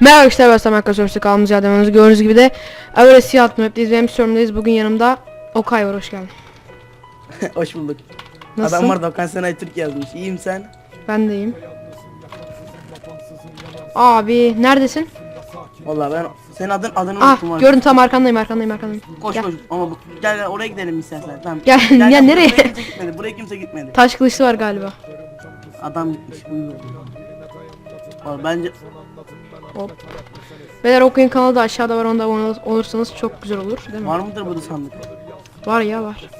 Merhaba arkadaşlar ben Samet Kasörüsü kaldığımız yerden ediyoruz. Gördüğünüz gibi de Everest Siyah Map'teyiz. Benim sorumdayız. Bugün yanımda Okay var. Hoş geldin. Hoş bulduk. Nasılsın? Adam var Dokan Senay Türk yazmış. İyiyim sen. Ben de iyiyim. Abi neredesin? Vallahi ben senin adın adını Ah unuttum abi. gördüm tam arkandayım arkandayım arkandayım. Koş Gel. koş ama bu, gel gel oraya gidelim istersen. Tamam. Gel, ya nereye? Buraya kimse gitmedi. Buraya kimse gitmedi. Taş kılıçlı var galiba. Adam gitmiş. buyur. Vallahi bence Hop. Beyler okuyun kanalı da aşağıda var onda abone ol- olursanız çok güzel olur değil mi? var mıdır burada sandık? Var ya var.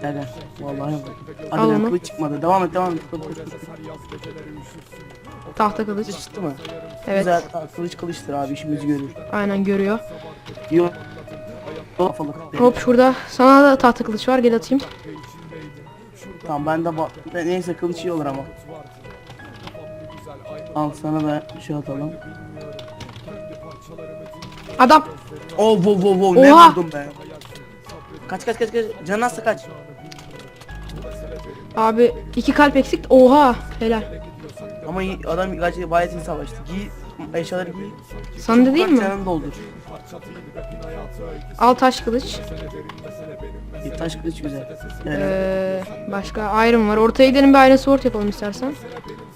Gel gel. Vallahi var. Al Hadi lan onu. kılıç çıkmadı. Devam et devam et. Koş, koş, koş. Tahta kılıç. Kılıç çıktı mı? Evet. Güzel. Ha, Kılıç kılıçtır abi işimizi görür. Aynen görüyor. Yok. Kafalık. Hop şurada sana da tahta kılıç var gel atayım. Tamam ben de ba- ben- neyse kılıç iyi olur ama. Al sana da şey atalım. Adam. Oh wow wow wow ne Oha! vurdum be. Kaç kaç kaç kaç. Canın nasıl kaç? Abi iki kalp eksik. Oha helal. Ama iyi- adam gayet gayet iyi savaştı. Giy eşyaları giy. Sana da değil mi? Canını doldur. Al taş kılıç. Bir taş kılıç güzel. Yani Ee, başka iron var. Ortaya gidelim bir iron sword yapalım istersen.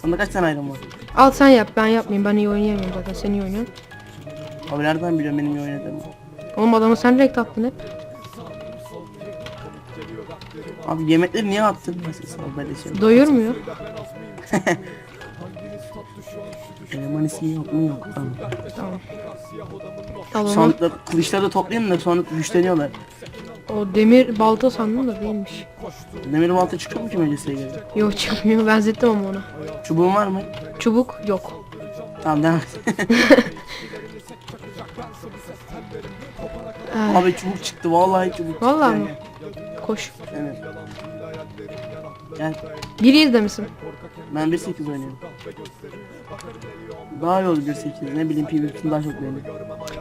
Sanda kaç tane ayrım var? Al sen yap ben yapmayayım. Ben iyi oynayamıyorum zaten. Sen iyi oynuyorsun. Abi nereden biliyorum benim iyi oynadığımı? Oğlum adamı sen renk attın hep. Abi yemekleri niye attın? Mesela böyle şey. Doyurmuyor. Eleman ismi yok mu yok. Tamam. Tamam. Al onu. Sandıkları, kılıçları da toplayayım da sonra güçleniyorlar. O demir balta sandım da değilmiş. Demir balta çıkıyor mu ki mecliseye göre? Yok çıkmıyor. Benzettim ama ona. Çubuğun var mı? Çubuk yok. Tamam devam et. Ay, Abi çubuk çıktı vallahi çubuk çıktı. Vallahi yani. mi? koş. Evet. Gel. 1.7'de misin? Ben 1.8 oynuyorum. Daha iyi olur 1.8 ne bileyim PvP'ni daha çok beğeniyorum.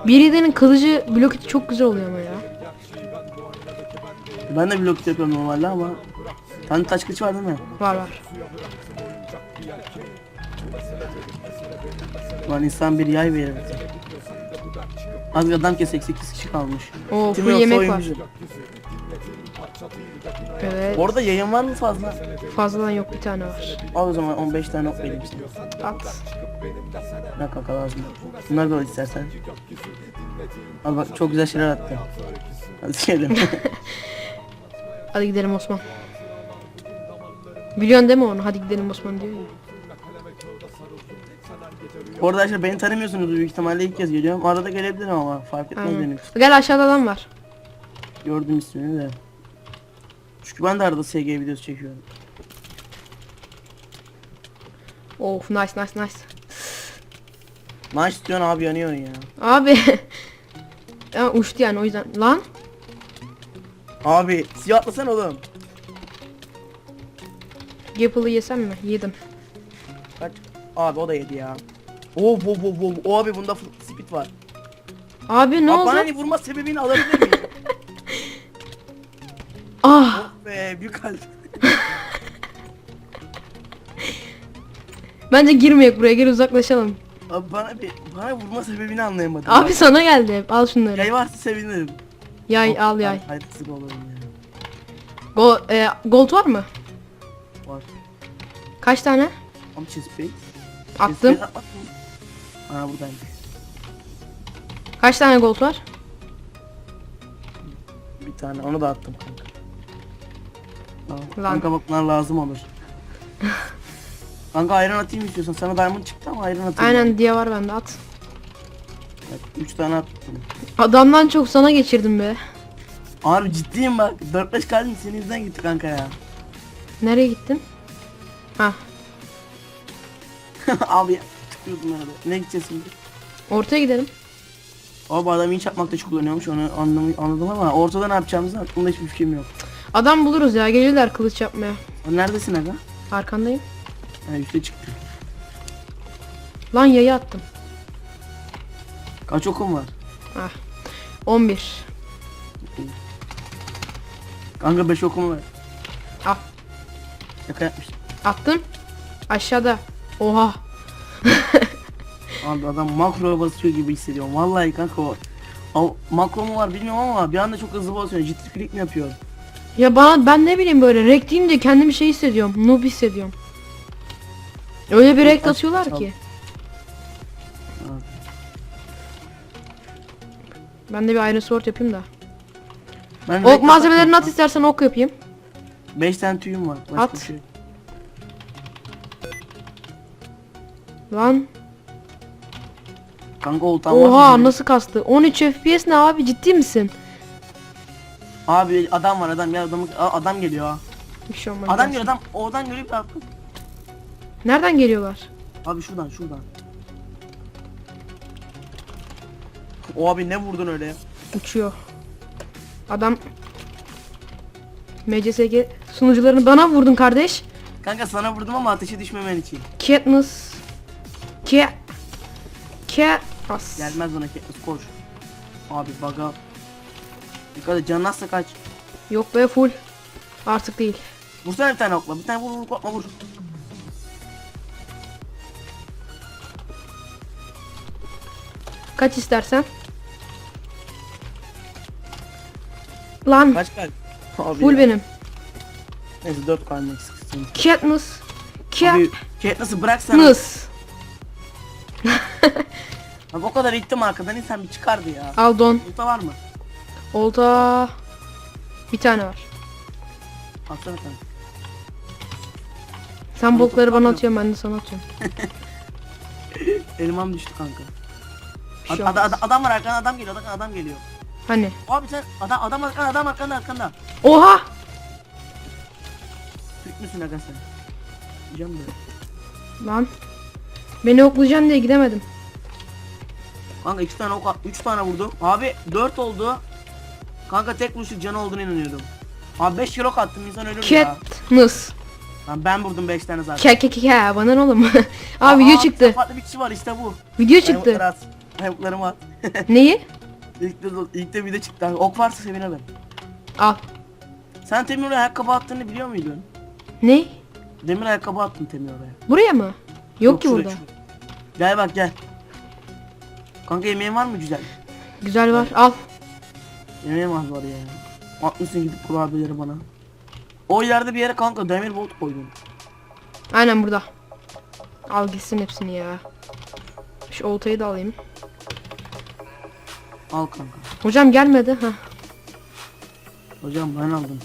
1.7'nin kılıcı blok iti çok güzel oluyor ama ya. Ben de blok yapıyorum normalde ama Tane taş kılıç var değil mi? Var var. Lan insan bir yay verir. Az bir adam kesek 8 kişi kalmış. Oo Kim full yoksa yemek var. Evet. Orada yayın var mı fazla? Fazladan yok bir tane var. Al o zaman 15 tane ok vereyim sana. At. Ne kanka lazım. Bunları da al istersen. Al bak çok güzel şeyler attı. Hadi gidelim. Hadi gidelim Osman. Biliyorsun değil mi onu? Hadi gidelim Osman diyor ya. Bu arada arkadaşlar beni tanımıyorsunuz büyük ihtimalle ilk kez geliyorum. Arada gelebilirim ama fark etmez Aynen. benim. Gel aşağıda adam var. Gördüm ismini de. Çünkü ben de arada SG videosu çekiyorum. Of nice nice nice. Nice diyorsun abi yanıyorsun ya. Abi. ya uçtu yani o yüzden. Lan. Abi siyah atlasana oğlum. Gapple'ı yesem mi? Yedim. Kaç? Abi o da yedi ya. Oo bo bo bo. O abi bunda speed var. Abi ne oldu? bana hani vurma sebebini alabilir miyim? Ah. oh be büyük kalp. Bence girmeyek buraya gel uzaklaşalım. Abi bana bir bana vurma sebebini anlayamadım. Abi Bak, sana geldi hep. Al şunları. Yay varsa sevinirim. Yay Oh, al yay. ben Hayırsız olurum ya. Go e, gold var mı? Var. Kaç tane? Ama chestplate. Attım. Aa buradaymış. Kaç tane gold var? Bir tane onu da attım kanka. Aa, Lan. Kanka bak bunlar lazım olur. kanka ayran atayım istiyorsan. Sana diamond çıktı ama ayran atayım. Aynen diye var bende at. Bak, üç tane attım. Adamdan çok sana geçirdim be. Abi ciddiyim bak. 4-5 kalbim senin yüzünden gitti kanka ya. Nereye gittin? Ha, Abi tıklıyordum arada. Ne gideceğiz şimdi? ortaya gidelim. Abi adam inç yapmakta çok kullanıyormuş onu anlam anladım ama ortada ne yapacağımızı aklımda hiçbir fikrim yok. Adam buluruz ya. Gelirler kılıç yapmaya. Neredesin aga? Arkandayım. Ha üstte çıktı. Lan yayı attım. Kaç okum var? Ah. 11. Kanka 5 okumu ver. Al. Şaka yapmıştım. Attım. Aşağıda. Oha. Abi adam makroya basıyor gibi hissediyorum. Vallahi kanka o. o makro mu var bilmiyorum ama bir anda çok hızlı basıyor. Ciddi klik mi yapıyor? Ya bana ben ne bileyim böyle rek deyince kendimi şey hissediyorum. Noob hissediyorum. Öyle bir Aç- atıyorlar ki. Ben de bir Iron Sword yapayım da. Ben Ok malzemelerini at istersen ok yapayım. 5 tane tüyüm var. Başka At. bir şey yok. Lan. Kanka oltan var Oha mı? nasıl kastı? 13 FPS ne abi ciddi misin? Abi adam var adam ya adam, adam geliyor ha. Bir şey olmaz. Adam geliyor adam oradan görüp attı. Nereden geliyorlar? Abi şuradan şuradan. O abi ne vurdun öyle? Uçuyor. Adam MCSG sunucularını bana vurdun kardeş. Kanka sana vurdum ama ateşe düşmemen için. Katniss. Cat. Cat. As. Gelmez bana Katniss koş. Abi baga. Dikkat et nasıl kaç. Yok be full. Artık değil. Vursana bir tane okla. Bir tane vur vur korkma vur. Kaç istersen. Lan Kaç kaç. Abi full ya. benim. Neyse 4 kalma eksiksin. Katniss. Abi Katniss'ı bıraksana. Katniss. Abi o kadar ittim arkadan insan bir çıkardı ya. Aldon. Ulta var mı? Olta. Bir tane var. Atsana kanka. Sen bokları bana atıyorsun ben de sana atıyorum. Elmam düştü kanka. Ad- şey ad- olmaz. ad- adam var arkanda adam geliyor adam, adam geliyor. Hani? Abi sen adam adam arkanda adam arkanda arkanda. Oha! Türk müsün aga sen? Diyeceğim de. Lan. Beni oklayacaksın diye gidemedim. Kanka iki tane ok üç tane vurdum. Abi dört oldu. Kanka tek vuruşluk canı olduğunu inanıyordum. Abi 5 kilo attım insan ölür ya. Katniss. Lan ben vurdum 5 tane zaten. Ke ke ke bana ne oğlum? Abi Aa, video çıktı. Farklı bir kişi var işte bu. Video çıktı. Ayakları at. Ayaklarımı at. Neyi? ilk, de, ilk de video çıktı. abi. Ok varsa sevinirim. Al. Sen oraya ayakkabı attığını biliyor muydun? Ne? Demir ayakkabı attın Temir oraya. Buraya mı? Yok, ki şuraya, burada. şuraya. Gel bak gel. Kanka yemeğin var mı güzel? Güzel var. Al. Yemeğim az var ya. Atmışsın gidip kurabiyeleri bana. O yerde bir yere kanka demir bolt koydum. Aynen burada. Al gitsin hepsini ya. Şu oltayı da alayım. Al kanka. Hocam gelmedi. Heh. Hocam ben aldım.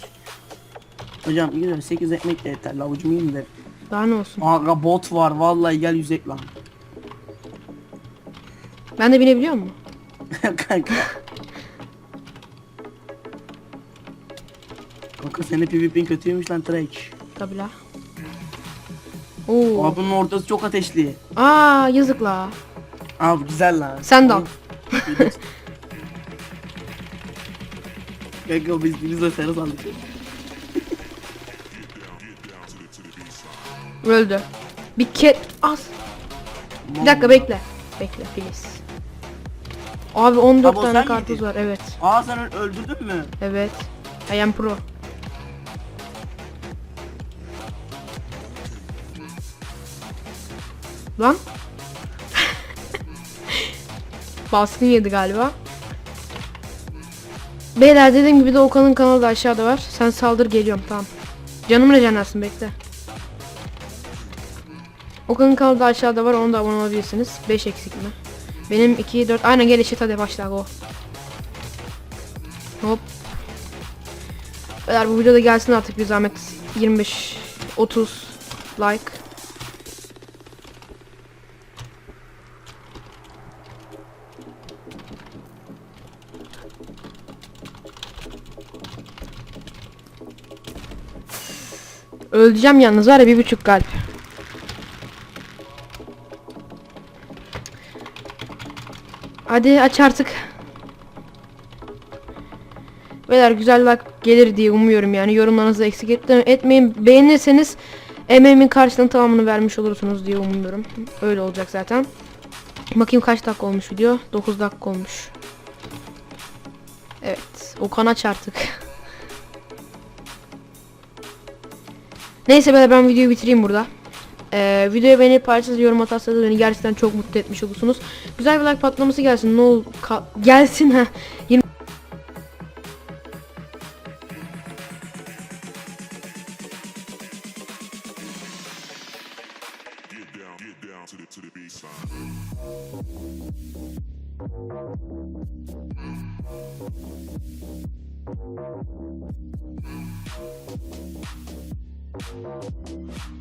Hocam iyi de 8 ekmek de yeter. Lavucumu yiyeyim de. Daha ne olsun. Aga bot var vallahi gel yüzek lan. Ben de binebiliyor mu? kanka. Kanka senin PvP'in kötüymüş lan Trek. Tabi la. Oo. Abi bunun ortası çok ateşli. Aa yazık la. Abi güzel lan. Sen de al. Kanka biz de sarı sandık. Öldü. Bir ket az. Bir dakika bekle. Bekle please. Abi 14 Abi o tane sen miydin? var evet. Aa sen ö- öldürdün mü? Evet. I am pro. Lan. Baskın yedi galiba. Beyler dediğim gibi de Okan'ın kanalı da aşağıda var. Sen saldır geliyorum tamam. Canım rejenlersin bekle. Okan'ın kanalı da aşağıda var onu da abone olabilirsiniz. 5 eksik mi? Benim 2 4 aynen gel eşit hadi başla go. Hop. Beyler bu videoda gelsin artık bir zahmet 25 30 like. Öleceğim yalnız var ya bir buçuk kalp. Hadi aç artık. Beyler güzel like gelir diye umuyorum yani yorumlarınızı eksik et- etmeyin. Beğenirseniz emeğimin karşılığının tamamını vermiş olursunuz diye umuyorum. Öyle olacak zaten. Bakayım kaç dakika olmuş video. 9 dakika olmuş. Evet. Okan aç artık. Neyse beyler ben videoyu bitireyim burada. Ee, videoya beğenip paylaşırsanız yorum atarsanız beni gerçekten çok mutlu etmiş olursunuz. Güzel bir like patlaması gelsin. Ne ol gelsin ha. 20 Get down, get down to the to the baseline. フフフ。